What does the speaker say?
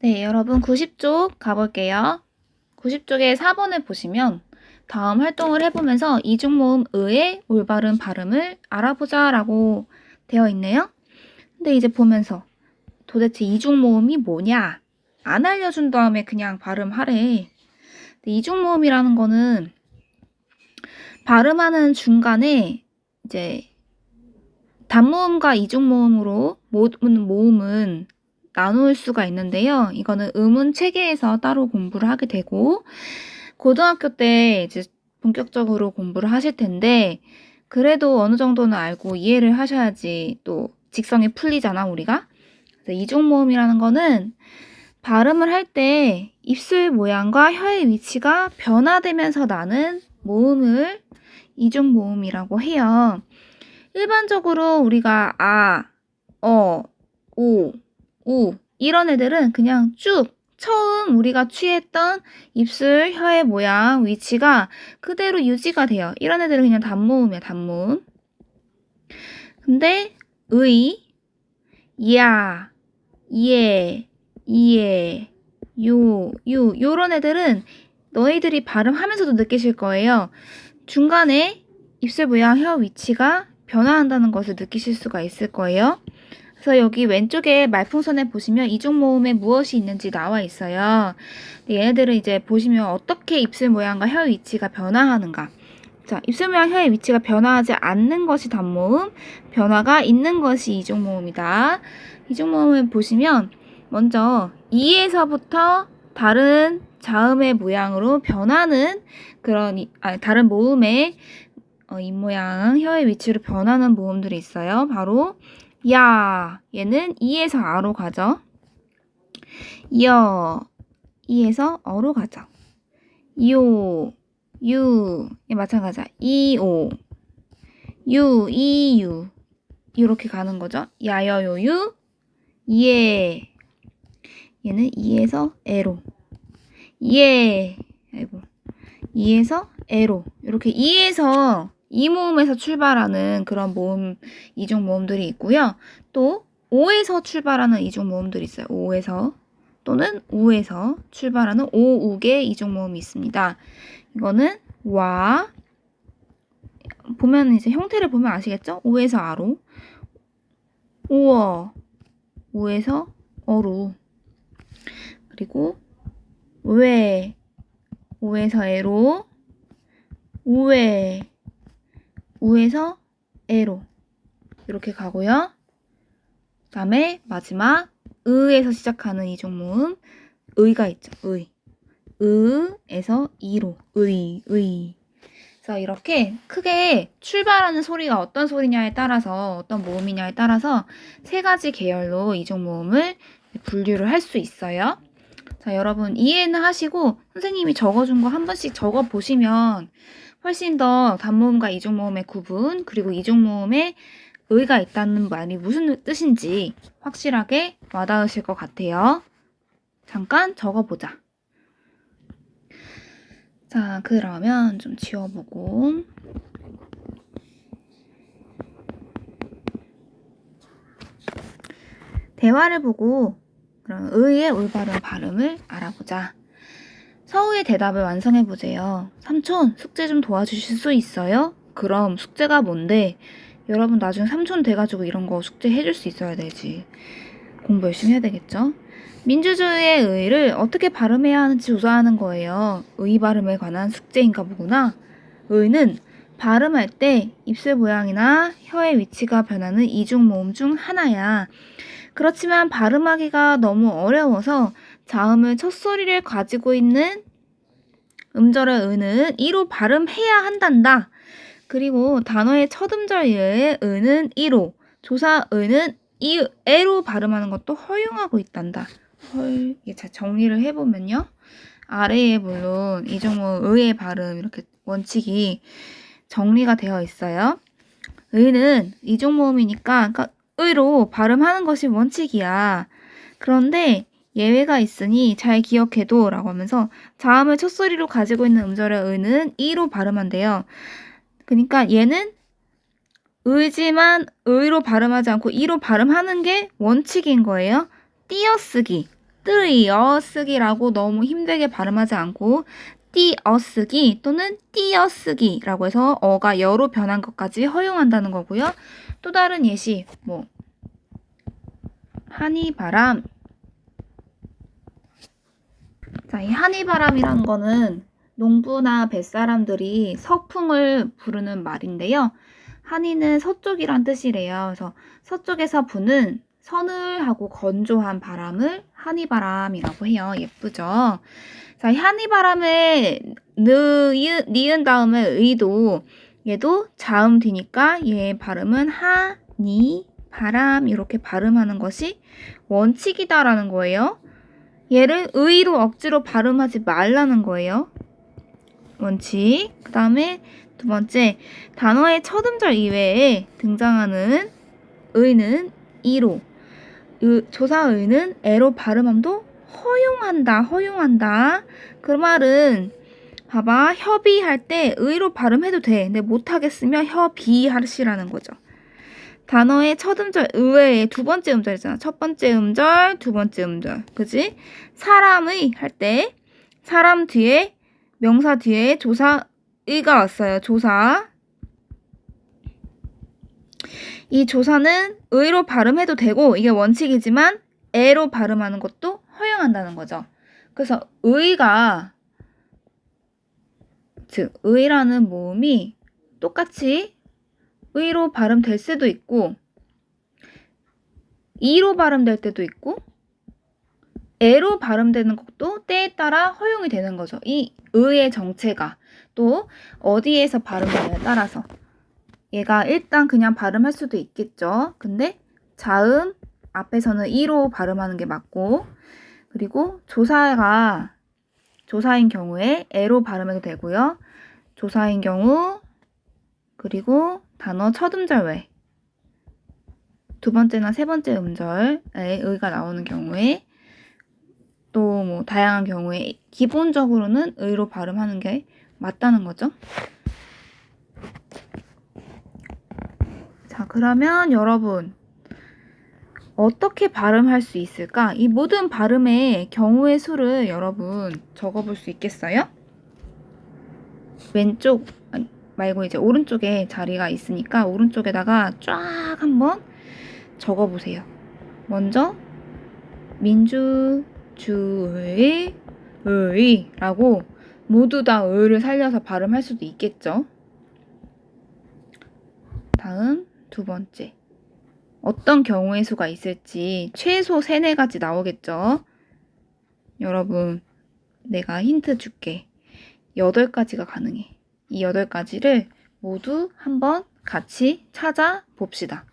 네, 여러분 90쪽 가볼게요. 90쪽의 4번을 보시면 다음 활동을 해보면서 이중모음 의의 올바른 발음을 알아보자 라고 되어 있네요. 근데 이제 보면서 도대체 이중모음이 뭐냐? 안 알려준 다음에 그냥 발음하래. 이중모음이라는 거는 발음하는 중간에 이제 단모음과 이중모음으로 모든 모음은 나눌 수가 있는데요. 이거는 음운 체계에서 따로 공부를 하게 되고 고등학교 때 이제 본격적으로 공부를 하실 텐데 그래도 어느 정도는 알고 이해를 하셔야지 또 직성이 풀리잖아 우리가. 그래서 이중 모음이라는 거는 발음을 할 때 입술 모양과 혀의 위치가 변화되면서 나는 모음을 이중 모음이라고 해요. 일반적으로 우리가 아, 어, 오, 우 이런 애들은 그냥 쭉 처음 우리가 취했던 입술, 혀의 모양, 위치가 그대로 유지가 돼요. 이런 애들은 그냥 단모음이야, 단모음. 근데 의, 야, 예, 이에, 요, 유 요런 애들은 너희들이 발음하면서도 느끼실 거예요. 중간에 입술 모양, 혀 위치가 변화한다는 것을 느끼실 수가 있을 거예요. 그래서 여기 왼쪽에 말풍선에 보시면 이중 모음에 무엇이 있는지 나와 있어요. 얘네들은 이제 보시면 어떻게 입술 모양과 혀 위치가 변화하는가. 자, 입술 모양 혀의 위치가 변화하지 않는 것이 단모음, 변화가 있는 것이 이중 모음이다. 이중 모음을 보시면 먼저 이에서부터 다른 자음의 모양으로 변하는 그런 이- 아니, 다른 모음의 어, 입 모양, 혀의 위치로 변하는 모음들이 있어요. 바로 야, 얘는 이에서 아로 가죠. 여, 이에서 어로 가죠. 요, 유, 예, 마찬가지야. 이, 오, 유, 이, 유. 이렇게 가는 거죠. 야여, 요, 유, 예. 얘는 이에서 에로. 예. 아이고. 이에서 에로. 이렇게 이에서 이 모음에서 출발하는 그런 모음 이중 모음들이 있고요. 또 오에서 출발하는 이중 모음들이 있어요. 오에서 또는 우에서 출발하는 오우의 이중 모음이 있습니다. 이거는 와 보면 이제 형태를 보면 아시겠죠? 오에서 아로 우어 우에서 어루 그리고 왜 오에서 에로 우에 우에서 에로 이렇게 가고요. 그 다음에 마지막 의에서 시작하는 이 종 모음 의가 있죠. 의. 의에서 이로 의, 의. 그래서 이렇게 크게 출발하는 소리가 어떤 소리냐에 따라서 어떤 모음이냐에 따라서 세 가지 계열로 이종 모음을 분류를 할 수 있어요. 자, 여러분 이해는 하시고 선생님이 적어준 거 한 번씩 적어 보시면 훨씬 더 단모음과 이중모음의 구분 그리고 이중모음에 의가 있다는 말이 무슨 뜻인지 확실하게 와닿으실 것 같아요. 잠깐 적어보자. 자, 그러면 좀 지워보고. 대화를 보고 그럼 의의 올바른 발음을 알아보자. 서우의 대답을 완성해 보세요. 삼촌, 숙제 좀 도와주실 수 있어요? 그럼 숙제가 뭔데? 여러분 나중에 삼촌 돼가지고 이런 거 숙제 해줄 수 있어야 되지. 공부 열심히 해야 되겠죠? 민주주의의 의를 어떻게 발음해야 하는지 조사하는 거예요. 의 발음에 관한 숙제인가 보구나. 의는 발음할 때 입술 모양이나 혀의 위치가 변하는 이중 모음 중 하나야. 그렇지만 발음하기가 너무 어려워서 자음을 첫 소리를 가지고 있는 음절의 의는 이로 발음해야 한단다. 그리고 단어의 첫 음절의 의는 이로, 조사 이 에로 발음하는 것도 허용하고 있단다. 헐, 이게 자 정리를 해보면요. 아래에 물론 이종모 의의 발음 이렇게 원칙이 정리가 되어 있어요. 의는 이종 모음이니까 그러니까 의로 발음하는 것이 원칙이야. 그런데 예외가 있으니 잘 기억해도 라고 하면서 자음을 첫소리로 가지고 있는 음절의 의는 이로 발음한대요. 그러니까 얘는 의지만 의로 발음하지 않고 이로 발음하는 게 원칙인 거예요. 띄어쓰기. 띄어쓰기라고 너무 힘들게 발음하지 않고 띄어쓰기 또는 띄어쓰기라고 해서 어가 여로 변한 것까지 허용한다는 거고요. 또 다른 예시 뭐 한이바람 자, 이 한이바람이란 거는 농부나 뱃사람들이 서풍을 부르는 말인데요. 한이는 서쪽이란 뜻이래요. 그래서 서쪽에서 부는 서늘하고 건조한 바람을 한이바람이라고 해요. 예쁘죠? 자, 이 한이바람에 니은 다음에 의도 얘도 자음 뒤니까 얘 발음은 하 니 바람 이렇게 발음하는 것이 원칙이다라는 거예요. 얘를 의로 억지로 발음하지 말라는 거예요. 원칙. 그 다음에 두 번째, 단어의 첫 음절 이외에 등장하는 의는 이로, 의, 조사의는 애로 발음함도 허용한다, 허용한다. 그 말은 봐봐, 협의할 때 의로 발음해도 돼. 근데 못하겠으면 협의하시라는 거죠. 단어의 첫 음절 의외의 두 번째 음절이잖아. 첫 번째 음절, 두 번째 음절. 그지? 사람의 할 때 사람 뒤에 명사 뒤에 조사의가 왔어요. 조사. 이 조사는 의로 발음해도 되고 이게 원칙이지만 애로 발음하는 것도 허용한다는 거죠. 그래서 의가 즉 의라는 모음이 똑같이 의로 발음될 수도 있고 이로 발음될 때도 있고 애로 발음되는 것도 때에 따라 허용이 되는 거죠. 이 의의 정체가 또 어디에서 발음되냐에 따라서 얘가 일단 그냥 발음할 수도 있겠죠. 근데 자음 앞에서는 이로 발음하는 게 맞고 그리고 조사가 조사인 경우에 애로 발음해도 되고요. 조사인 경우 그리고 단어 첫 음절 외. 두 번째나 세 번째 음절에 의가 나오는 경우에 또 뭐 다양한 경우에 기본적으로는 의로 발음하는 게 맞다는 거죠. 자, 그러면 여러분 어떻게 발음할 수 있을까? 이 모든 발음의 경우의 수를 여러분 적어볼 수 있겠어요? 왼쪽 말고 이제 오른쪽에 자리가 있으니까 오른쪽에다가 쫙 한번 적어보세요. 먼저 민주 주의 의라고 모두 다 의를 살려서 발음할 수도 있겠죠. 다음 두 번째. 어떤 경우의 수가 있을지 최소 세네 가지 나오겠죠. 여러분, 내가 힌트 줄게. 여덟 가지가 가능해. 이 여덟 가지를 모두 한번 같이 찾아 봅시다.